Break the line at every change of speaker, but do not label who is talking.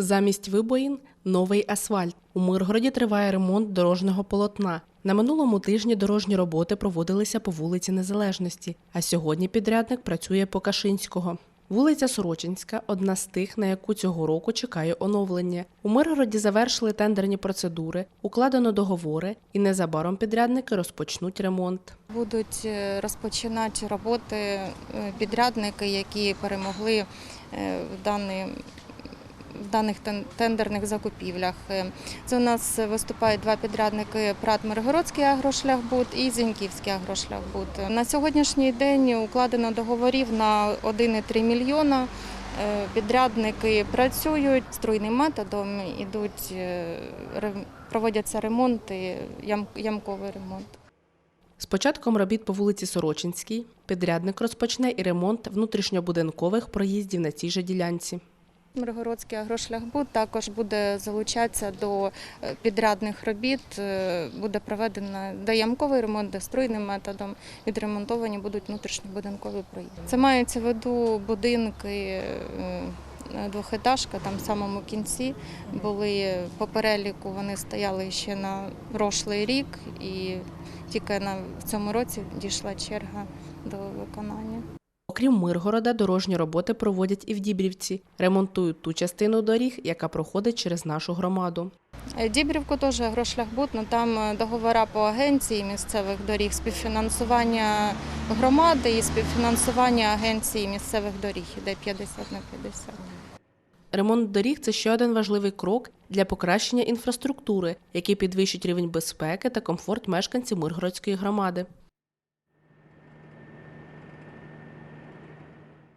Замість вибоїн новий асфальт. У Миргороді триває ремонт дорожнього полотна. На минулому тижні дорожні роботи проводилися по вулиці Незалежності, а сьогодні підрядник працює по Кашинського. Вулиця Сорочинська одна з тих, на яку цього року чекає оновлення. У Миргороді завершили тендерні процедури, укладено договори, і незабаром підрядники розпочнуть ремонт.
Будуть е, розпочинати роботи е, підрядники, які перемогли е, в даний даних тендерних закупівлях. Е, Це у нас виступають два підрядники ПРАТ Миргородський агрошляхбуд і Зіньківський агрошляхбуд. На сьогоднішній день укладено договорів на 1,3 мільйона. Е, Підрядники працюють струйним методом, ідуть, е, проводяться ремонти, ямковий ремонт.
З початком робіт по вулиці Сорочинській підрядник розпочне і ремонт внутрішньобудинкових проїздів на цій же ділянці.
Миргородський агрошляхбуд також буде залучатися до е, підрядних робіт. Е, Буде проведено доямковий ремонт, де струйним методом відремонтовані будуть внутрішньобудинкові проїзди. Це мається в виду будинки. е, Двохетажка там в самому кінці були по переліку. Вони стояли ще на прошлий рік, і тільки в цьому році дійшла черга до виконання.
Окрім Миргорода, дорожні роботи проводять і в Дібрівці. Ремонтують ту частину доріг, яка проходить через нашу громаду.
Е, Дібрівку теж грошляхбуд, ну там е, договора по агенції місцевих доріг, співфінансування громади і співфінансування агенції місцевих доріг, іде 50 на 50.
Ремонт доріг це ще один важливий крок для покращення інфраструктури, який підвищить рівень безпеки та комфорт мешканців Миргородської громади.